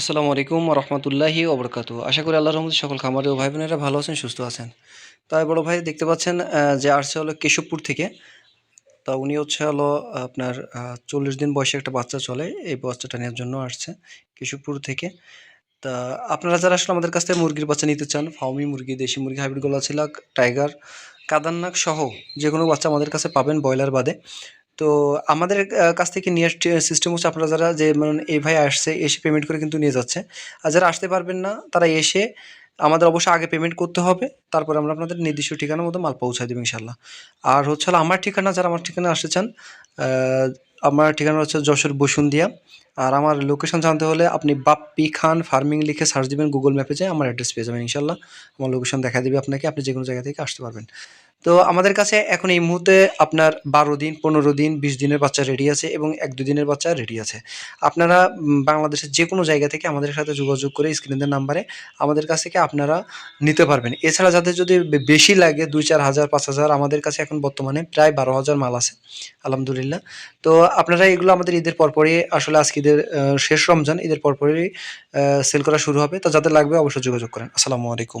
আসসালামু আলাইকুম রহমতুল্লাহি ওবরকাত আশা করি আল্লাহ রহমতে সকল খামারে ও ভাই বোনেরা ভালো আছেন, সুস্থ আছেন। তাই বড় ভাই, দেখতে পাচ্ছেন যে আসছে হলো কেশবপুর থেকে। তা উনি হচ্ছে হলো আপনার চল্লিশ দিন বয়সে একটা বাচ্চা চলে, এই বাচ্চাটা নেওয়ার জন্য আসছে কেশবপুর থেকে। তা আপনারা যারা আসলে আমাদের কাছ থেকে মুরগির বাচ্চা নিতে চান, ফাউমি মুরগি, দেশি মুরগি, হাইব্রিড গলা ছিলাক টাইগার কাদারনাক সহ যে কোনো বাচ্চা আমাদের কাছে পাবেন ব্রয়লার বাদে। তো আমাদের কাছ থেকে নিয়ে সিস্টেম হচ্ছে আপনারা যারা যে মানে এই ভাই আসছে, এসে পেমেন্ট করে কিন্তু নিয়ে যাচ্ছে। আর যারা আসতে পারবেন না, তারা এসে আমাদের অবশ্যই আগে পেমেন্ট করতে হবে, তারপরে আমরা আপনাদের নির্দিষ্ট ঠিকানার মতো মাল পৌঁছায় দেবো ইনশাল্লাহ আর হচ্ছে আমার ঠিকানা, যারা আমার ঠিকানা আসতে চান আমার ঠিকানা হচ্ছে যশোর বসুন্দিয়া আর আমার লোকেশন জানতে হলে আপনি বাপ্পি খান ফার্মিং লিখে সার্চ দিবেন গুগল ম্যাপে যায় আমার অ্যাড্রেস পেয়ে যাবেন ইনশাল্লাহ আমার লোকেশন দেখা দেবে আপনাকে, আপনি যে কোনো জায়গা থেকে আসতে পারবেন। তো আমাদের কাছে এখন এই মুহূর্তে আপনার বারো দিন, পনেরো দিন, বিশ দিনের বাচ্চা রেডি আছে এবং এক, দু দিনের বাচ্চা রেডি আছে। আপনারা বাংলাদেশের যে কোনো জায়গা থেকে আমাদের সাথে যোগাযোগ করে স্ক্রিনের নাম্বারে আমাদের কাছ থেকে আপনারা নিতে পারবেন। এছাড়া যাদের যদি বেশি লাগে, দুই, চার হাজার, পাঁচ হাজার, আমাদের কাছে এখন বর্তমানে প্রায় বারো হাজার মাল আছে, আলহামদুলিল্লাহ। তো আপনারা এগুলো আমাদের ঈদের পরপরই, আসলে আজকে ঈদের শেষ রমজান, ঈদের পরপরই সেল করা শুরু হবে। তো যাদের লাগবে অবশ্যই যোগাযোগ করেন। আসসালামু আলাইকুম।